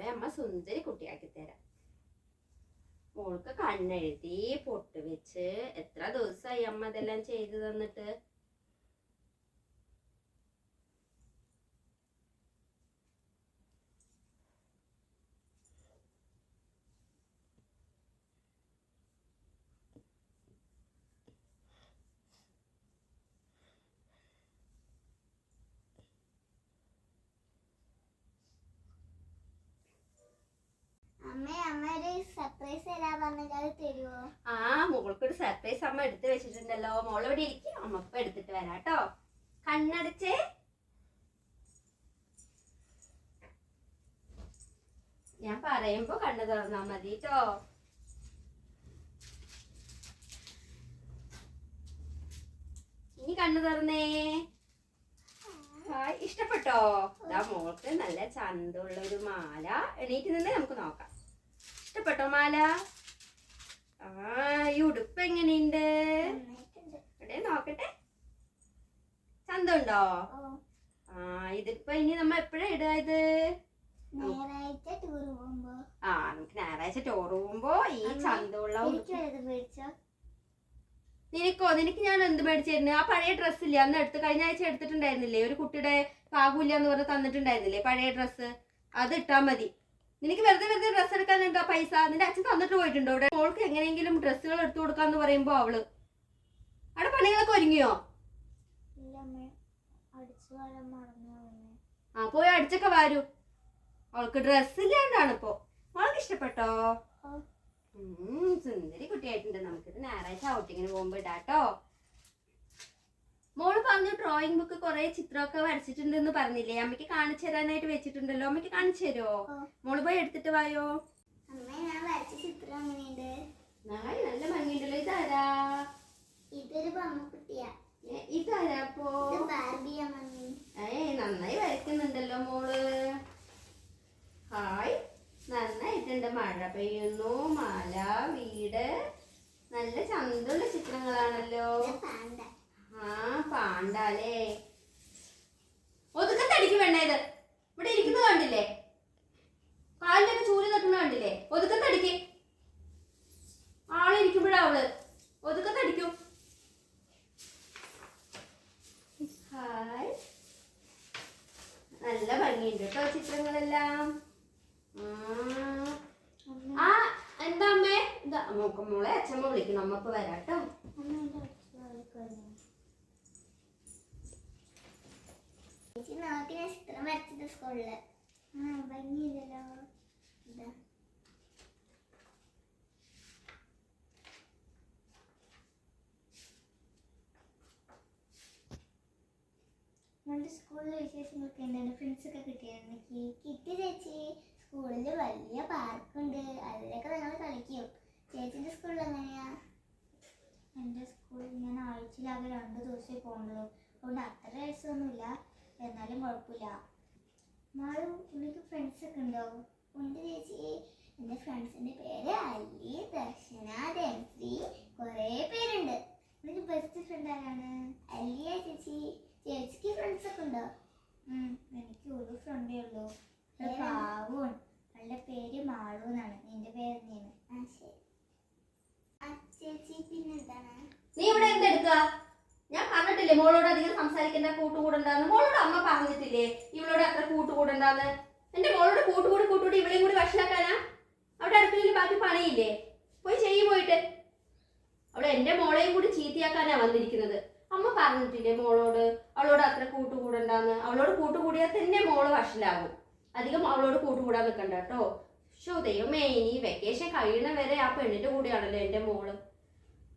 മോളെ അമ്മ സുന്ദരി കുട്ടിയാക്കി തരാം. മോൾക്ക് കണ്ണെഴുതി പൊട്ട് വെച്ച് എത്ര ദിവസമായി അമ്മ ഇതെല്ലാം ചെയ്തു തന്നിട്ട് അമ്മ അമ്മ ഒരു സർപ്രൈസ് തരാൻ പറഞ്ഞാൽ അത് തരുമോ ആ മോൾക്കൊരു സർപ്രൈസ് അമ്മ എടുത്തു വെച്ചിട്ടുണ്ടല്ലോ. മോളോടെ ഇരിക്കും. അമ്മ ഇപ്പൊ എടുത്തിട്ട് വരാം കേട്ടോ. കണ്ണടച്ചേ. ഞാൻ പറയുമ്പോ കണ്ണു തുറന്നാ മതി കേട്ടോ. ഇനി കണ്ണു തുറന്നേ. ഹായ്. ഇഷ്ടപ്പെട്ടോ? മോൾക്ക് നല്ല ചന്തമുള്ള ഒരു മാല എണീറ്റ് നിന്നേ നമുക്ക് നോക്കാം. ഇഷ്ടപ്പെട്ടോ മാല? ആ ഈ ഉടുപ്പ് എങ്ങനെയുണ്ട്? ഇവിടെ നോക്കട്ടെ. ചന്തമുണ്ടോ? ആ ഇതിപ്പോ ഇനി നമ്മ എപ്പോഴാ ഇടുക ഇത്? ആ നമുക്ക് ഞായറാഴ്ച ടൂർ പോകുമ്പോ ഈ ചന്തമുള്ള നിനക്കോ നിനക്ക്? ഞാൻ എന്ത് മേടിച്ചിരുന്നു? ആ പഴയ ഡ്രസ്സ് ഇല്ലേ? അന്ന് എടുത്ത് കഴിഞ്ഞ ആഴ്ച എടുത്തിട്ടുണ്ടായിരുന്നില്ലേ? ഒരു കുട്ടിയുടെ പാകൂല്ല എന്ന് പറഞ്ഞ് തന്നിട്ടുണ്ടായിരുന്നില്ലേ? പഴയ ഡ്രസ്സ് അത് ഇട്ടാ മതി. നിനക്ക് വെറുതെ വെറുതെ ഡ്രസ്സ് എടുക്കാൻ എന്താ പൈസ? നിന്റെ അച്ഛൻ തന്നിട്ട് പോയിട്ടുണ്ടോ ഇവിടെ? മോൾക്ക് എങ്ങനെയെങ്കിലും ഡ്രസ്സുകൾ എടുത്തു കൊടുക്കാന്ന് പറയുമ്പോ അവൾ. അവിടെ പണികളൊക്കെ ഒരുങ്ങിയോ? ആ പോയി അടിച്ചൊക്കെ വരൂ. അവൾക്ക് ഡ്രസ് ഇല്ലാണ്ടാണ് ഇപ്പോ. അവൾക്ക് ഇഷ്ടപ്പെട്ടോ? സുന്ദരി കുട്ടിയായിട്ടുണ്ട്. നമുക്കിത് ഞായറാഴ്ച ഔട്ടിങ്ങിന് പോകുമ്പോ ഇടാട്ടോ. മോൾ പറഞ്ഞു ഡ്രോയിങ് ബുക്ക് കുറെ ചിത്രമൊക്കെ വരച്ചിട്ടുണ്ടെന്ന് പറഞ്ഞില്ലേ? അമ്മയ്ക്ക് കാണിച്ചു തരാനായിട്ട് വെച്ചിട്ടുണ്ടല്ലോ. അമ്മയ്ക്ക് കാണിച്ചു തരുമോ മോൾ പോയി എടുത്തിട്ട് വായോ? നല്ല ഭംഗിയുണ്ടല്ലോ. ഇതാരാ? ഇതൊരു ബൊമ്മക്കുട്ടിയാ ഏ, ഇതാരാ അപ്പോ? നന്നായി വരയ്ക്കുന്നുണ്ടല്ലോ മോൾ. ഹായ്. നന്നായിട്ടുണ്ട്. മഴ പെയ്യുന്നു മല വീട് നല്ല ചന്തമുള്ള ചിത്രങ്ങളാണല്ലോ ഇത് പാണ്ട ആ പാണ്ടാലേ ഒതുക്കത്തെ അടിക്ക് വേണ്ട ഇത്. ഇവിടെ ഇരിക്കുന്നത് കണ്ടില്ലേ? കാലിലൊക്കെ ചൂൽ തട്ടുന്ന കണ്ടില്ലേ? ഒതുക്കത്തെ അടിക്ക് ആളിരിക്കുമ്പോഴാ അവൾ. ഒതുക്കത്തെ അടിക്കും ഹായ്. നല്ല ഭംഗിയുണ്ട് കേട്ടോ ചിത്രങ്ങളെല്ലാം. ആ എന്താ അമ്മേ? ഇതാ മോക്ക മോളെ അച്ഛമ്മ വിളിക്കണം അമ്മയ്ക്ക് വരാട്ടോ അമ്മ എന്റെ അടിച്ചു വായിക്കുന്നു ചേച്ചി നോക്കി ഞാൻ ചിത്രം വരച്ചത് സ്കൂളിൽ. ആ ഭംഗിയില്ലല്ലോ. ഇതാ. നമ്മുടെ സ്കൂളിലെ വിശേഷങ്ങളൊക്കെ എന്താണ്? ഫ്രണ്ട്സ് ഒക്കെ കിട്ടിയായിരുന്നു? കിട്ടി ചേച്ചി. സ്കൂളിൽ വലിയ പാർക്കുണ്ട്. അതിലൊക്കെ ഞങ്ങൾ കളിക്കും. ചേച്ചിന്റെ സ്കൂളിൽ എങ്ങനെയാ? എന്റെ സ്കൂളിൽ ഞാൻ ആഴ്ചയിലാകെ രണ്ട് ദിവസമേ പോകുന്നുള്ളൂ അതുകൊണ്ട് അത്ര രസമൊന്നുമില്ല. എന്നാലും കുഴപ്പമില്ല. മാളു എനിക്ക് ഫ്രണ്ട്സൊക്കെ ഉണ്ടാവും. ഉണ്ടോ ചേച്ചി. എന്റെ ഫ്രണ്ട്സിന്റെ പേര് അല്ലി ദർശന രൺശ്രീ കുറേ പേരുണ്ട്. എനിക്ക് ബെസ്റ്റ് ഫ്രണ്ട് ആരാണ്? അല്ലിയ ചേച്ചി. ചേച്ചിക്ക് ഫ്രണ്ട്സൊക്കെ ഉണ്ടോ? എനിക്ക് ഒരു ഫ്രണ്ടേ ഉള്ളൂ. പാവൂൺ അവളുടെ പേര് മാളു എന്നാണ്. നിന്റെ പേര് തന്നെയാണ് ആ ശരി. ആ ചേച്ചി പിന്നെന്താണ്? നീ ഇവിടെ എന്തെടുക്കുക ഞാൻ പറഞ്ഞിട്ടില്ലേ മോളോട് അധികം സംസാരിക്കേണ്ട കൂട്ടുകൂടണ്ടാന്ന്? മോളോട് അമ്മ പറഞ്ഞിട്ടില്ലേ ഇവളോട് അത്ര കൂട്ടുകൂടണ്ടാന്ന്? എന്റെ മോളോട് കൂട്ടുകൂടി കൂട്ടുകൂടി ഇവളെയും കൂടി വഷളാക്കാനാ? അവിടെ അടുക്കളയിൽ ബാക്കി പണിയില്ലേ? പോയി ചെയ്യും പോയിട്ട്. അവിടെ എന്റെ മോളെയും കൂടി ചീത്തയാക്കാനാ വന്നിരിക്കുന്നത്. അമ്മ പറഞ്ഞിട്ടില്ലേ മോളോട് അവളോട് അത്ര കൂട്ടുകൂടുണ്ടാന്ന്? അവളോട് കൂട്ടുകൂടിയാൽ തന്നെ മോൾ വഷളാകും അധികം അവളോട് കൂട്ടുകൂടാൻ നിൽക്കണ്ട കേട്ടോ. ശോ ദൈവമേ ഇനി വെക്കേഷൻ കഴിയണ വരെ ആ പെണ്ണിന്റെ കൂടെയാണല്ലോ എന്റെ മോൾ.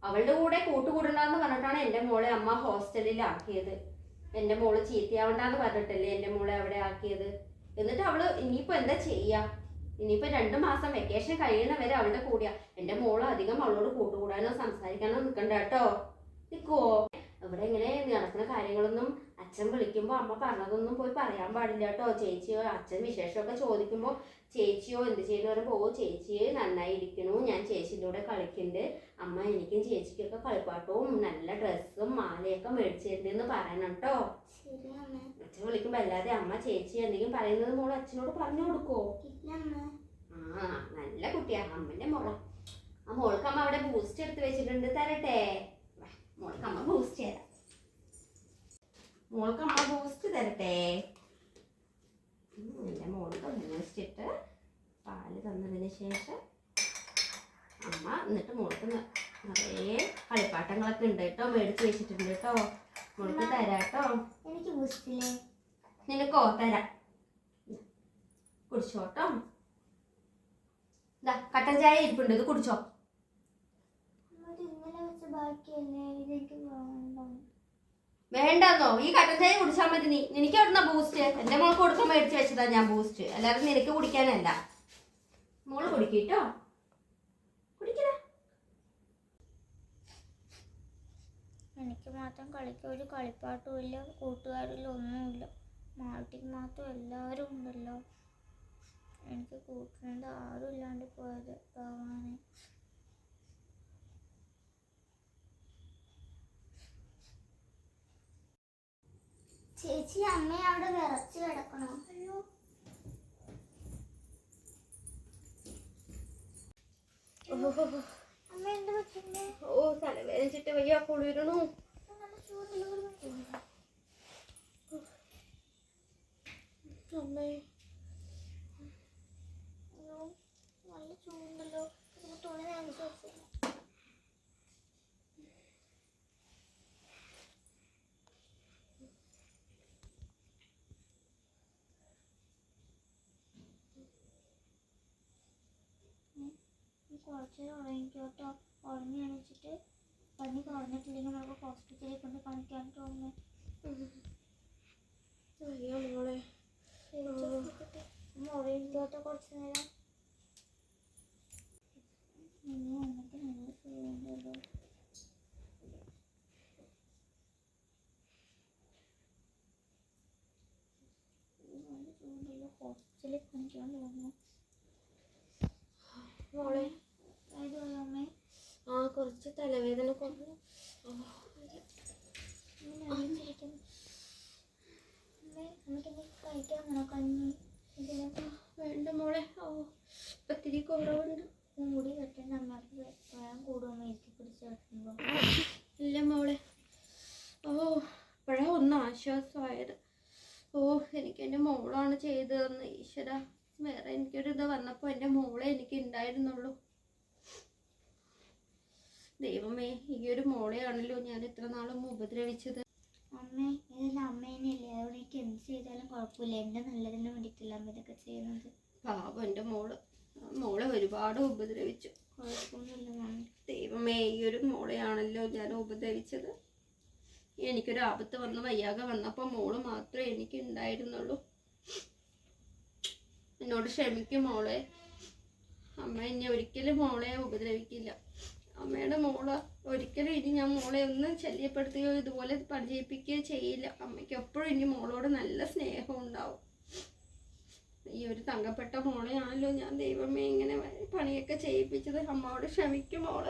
അവളുടെ കൂടെ കൂട്ടുകൂടണ്ടെന്ന് പറഞ്ഞിട്ടാണ് എന്റെ മോളെ അമ്മ ഹോസ്റ്റലിൽ ആക്കിയത് എന്റെ മോൾ ചീത്തയാവണ്ടെന്ന് പറഞ്ഞിട്ടല്ലേ എന്റെ മോളെ അവിടെ ആക്കിയത്. എന്നിട്ട് അവൾ ഇനിയിപ്പോ എന്താ ചെയ്യാ? ഇനിയിപ്പോ രണ്ടു മാസം വെക്കേഷൻ കഴിയണ വരെ അവളുടെ കൂടിയാ. എന്റെ മോൾ അധികം അവളോട് കൂട്ടുകൂടാനോ സംസാരിക്കാനോ നിൽക്കണ്ട കേട്ടോ. നിൽക്കുവോ ഇവിടെ ഇങ്ങനെ നടക്കുന്ന കാര്യങ്ങളൊന്നും അച്ഛൻ വിളിക്കുമ്പോൾ അമ്മ പറഞ്ഞതൊന്നും പോയി പറയാൻ പാടില്ല കേട്ടോ. ചേച്ചിയോ അച്ഛൻ വിശേഷമൊക്കെ ചോദിക്കുമ്പോൾ ചേച്ചിയോ എന്ത് ചെയ്യുന്നു പറയുമ്പോൾ ഓ ചേച്ചിയെ നന്നായി ഇരിക്കണു ഞാൻ ചേച്ചിന്റെ കൂടെ കളിക്കുന്നുണ്ട് അമ്മ എനിക്കും ചേച്ചിക്കൊക്കെ കളിപ്പാട്ടവും നല്ല ഡ്രസ്സും മാലയൊക്കെ മേടിച്ചു തരുന്നെന്ന് പറയണം കേട്ടോ. അച്ഛൻ വിളിക്കുമ്പോൾ അല്ലാതെ അമ്മ ചേച്ചി എന്തെങ്കിലും പറയുന്നത് മോൾ അച്ഛനോട് പറഞ്ഞു കൊടുക്കോ ആ നല്ല കുട്ടിയാ. അമ്മന്റെ മോള. ആ മോൾക്ക് അമ്മ അവിടെ ബൂസ്റ്റ് എടുത്ത് വെച്ചിട്ടുണ്ട്. തരട്ടെ. മോൾക്കമ്മ മോൾക്ക് അമ്മ ബൂസ്റ്റ് തരാം മോൾക്ക് അമ്മ ബൂസ്റ്റ് തരട്ടെ. എന്റെ മോൾക്ക് ബൂസ്റ്റ് ഇട്ട് പാൽ തന്നതിന് ശേഷം അമ്മ എന്നിട്ട് മോൾക്ക് നിറയെ കളിപ്പാട്ടങ്ങളൊക്കെ ഉണ്ട് കേട്ടോ മേടിച്ച് വെച്ചിട്ടുണ്ട് കേട്ടോ. മോൾക്ക് തരാട്ടോ എനിക്ക് ബൂസ്റ്റില്ലേ നിനക്കോ? തരാം. കുടിച്ചോട്ടോ ഇതാ കട്ടൻ ചായ ഇരിപ്പുണ്ട് ഇത് കുടിച്ചോ. ഇന്നലെ വെച്ച ബാക്കിയല്ലേ? ഇതെനിക്ക് വേണ്ട. വേണ്ടെന്നോ? ഈ കട്ടൻ ചായ കുടിച്ചാൽ മതി നീ. നിനക്ക് എവിടുന്ന ബൂസ്റ്റ് എന്റെ മോൾക്ക് കൊടുക്കാൻ മേടിച്ച് വെച്ചതാ ഞാൻ ബൂസ്റ്റ് അല്ലാതെ നിനക്ക് കുടിക്കാനല്ല. മോൾ കുടിക്കട്ടോ? കുടിക്കടാ. എനിക്ക് മാത്രം കളിക്കാൻ ഒരു കളിപ്പാട്ടും ഇല്ല കൂട്ടുകാരിലും ഒന്നുമില്ല. മാട്ടിക്ക് മാത്രം എല്ലാവരും ഉണ്ടല്ലോ. എനിക്ക് കൂട്ടുന്നത് ആരും ഇല്ലാണ്ട് പോയത് ഭഗവാനെ. ചേച്ചി അമ്മ അവിടെ വിറച്ച് കിടക്കണം ഓ. തലവേദനിച്ചിട്ട് വയ്യ കുളിരണു നല്ല അമ്മേ. ചൂടുണ്ടല്ലോ. തുണി നനച്ച് കുറച്ച് നേരം ഉറങ്ങിക്കോട്ടോ ഉറങ്ങി അണിച്ചിട്ട് പനി കുറഞ്ഞിട്ടില്ലെങ്കിൽ നമുക്ക് ഹോസ്പിറ്റലിൽ കൊണ്ട് കാണിക്കാൻ തോന്നുന്നു അയ്യോ മോളെ. ഉറങ്ങിക്കോട്ടെ കുറച്ച് നേരം. ഇനി വന്നിട്ട് നല്ല സുഖമുണ്ടല്ലോ ഹോസ്പിറ്റലിൽ കാണിക്കാൻ തോന്നുന്നു മോളെ. ആ കുറച്ച് തലവേദന കൊണ്ട്. വേണ്ട മോളെ. ഓ പത്തിരി കുറവുണ്ട്. മുടി കെട്ടേണ്ട അമ്മയ്ക്ക് വേഗം കൂടുമ്പോൾ എനിക്ക് പിടിച്ച് കെട്ടുമ്പോൾ ഇല്ല മോളെ. ഓ ഇപ്പോഴാ ഒന്ന് ആശ്വാസമായത്. ഓ എനിക്ക് എന്റെ മോളാണ് ചെയ്തതെന്ന്. ഈശ്വര വേറെ എനിക്കൊരു ഇത് വന്നപ്പോൾ എന്റെ മോളെ എനിക്ക് ഉണ്ടായിരുന്നുള്ളൂ. ദൈവമേ ഈ ഒരു മോളെയാണല്ലോ ഞാൻ ഇത്ര നാളും ഉപദ്രവിച്ചത്. അമ്മേ ഇതെല്ലാം അമ്മ തന്നെയല്ലേ അതുകൊണ്ട് എനിക്ക് എന്ത് ചെയ്താലും കുഴപ്പമില്ല. എന്റെ നല്ലതിന് വേണ്ടിയിട്ടില്ല അമ്മ ഇതൊക്കെ ചെയ്യുന്നത്. പാവം എന്റെ മോൾ. മോളെ ഒരുപാട് ഉപദ്രവിച്ചു. കുഴപ്പമൊന്നുമില്ല മമ്മി ദൈവമേ ഈ ഒരു മോളെയാണല്ലോ ഞാൻ ഉപദ്രവിച്ചത്. എനിക്കൊരു ആപത്ത് വന്ന് വയ്യാകെ വന്നപ്പോൾ മോൾ മാത്രമേ എനിക്ക് ഉണ്ടായിരുന്നുള്ളൂ. എന്നോട് ക്ഷമിക്കും മോളെ. അമ്മ ഇനി ഒരിക്കലും മോളെ ഉപദ്രവിക്കില്ല. അമ്മയുടെ മോൾ ഒരിക്കലും ഇനി ഞാൻ മോളെ ഒന്നും ശല്യപ്പെടുത്തുകയോ ഇതുപോലെ പരിചയിപ്പിക്കുകയോ ചെയ്യില്ല. അമ്മയ്ക്ക് എപ്പോഴും ഇനി മോളോട് നല്ല സ്നേഹം ഉണ്ടാവും. ഈ ഒരു തങ്കപ്പെട്ട മോളെയാണല്ലോ ഞാൻ ദൈവമേ ഇങ്ങനെ പണിയൊക്കെ ചെയ്യിപ്പിച്ചത്. അമ്മയോട് ക്ഷമിക്കും മോൾ.